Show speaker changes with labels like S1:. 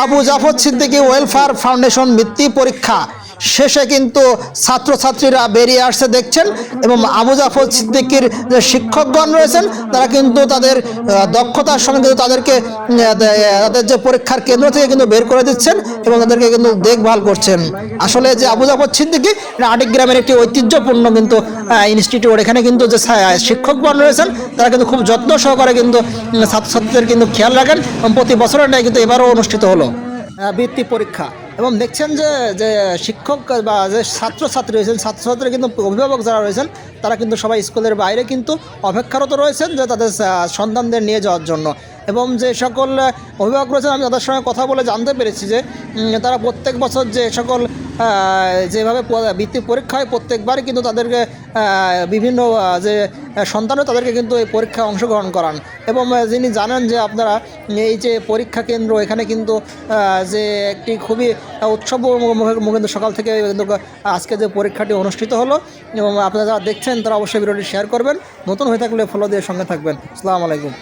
S1: Abu Jafar Siddiqui welfare foundation বৃত্তি পরীক্ষা। শেষে কিন্তু ছাত্রছাত্রীরা বেরিয়ে আসছে দেখছেন এবং আবু জাফর সিদ্দিকীর যে শিক্ষকগণ রয়েছেন, তারা কিন্তু তাদের দক্ষতার সঙ্গে কিন্তু তাদেরকে তাদের যে পরীক্ষার কেন্দ্র থেকে কিন্তু বের করে দিচ্ছেন এবং তাদেরকে কিন্তু দেখভাল করছেন। আসলে যে আবু জাফর সিদ্দিকি, এটা আটিক গ্রামের একটি ঐতিহ্যপূর্ণ কিন্তু ইনস্টিটিউট এখানে কিন্তু যে শিক্ষকগণ রয়েছেন, তারা কিন্তু খুব যত্ন সহকারে কিন্তু ছাত্রছাত্রীদের কিন্তু খেয়াল রাখেন প্রতি বছরের কিন্তু এবারও অনুষ্ঠিত হলো। বৃত্তি পরীক্ষা। এবং দেখছেন যে যে শিক্ষক বা যে ছাত্রছাত্রী রয়েছেন, ছাত্রছাত্রী কিন্তু অভিভাবক যারা রয়েছেন, তারা কিন্তু সবাই স্কুলের বাইরে কিন্তু অপেক্ষারত রয়েছেন যে তাদের সন্তানদের নিয়ে যাওয়ার জন্য। এবং যে সকল অভিভাবক রয়েছেন আমি তাদের সঙ্গে কথা বলে জানতে পেরেছি যে তারা প্রত্যেক বছর যে সকল যেভাবে বৃত্তি পরীক্ষা হয়, প্রত্যেকবারই কিন্তু তাদেরকে বিভিন্ন যে সন্তানও তাদেরকে কিন্তু এই পরীক্ষায় অংশগ্রহণ করান। এবং যিনি জানেন যে আপনারা এই যে পরীক্ষা কেন্দ্র, এখানে কিন্তু যে একটি খুবই উৎসব কিন্তু সকাল থেকে কিন্তু আজকে যে পরীক্ষাটি অনুষ্ঠিত হলো, এবং আপনারা যারা দেখছেন, তারা অবশ্যই ভিডিওটি শেয়ার করবেন। নতুন হয়ে থাকলে ফলো দিয়ে সঙ্গে থাকবেন। আসসালামু আলাইকুম।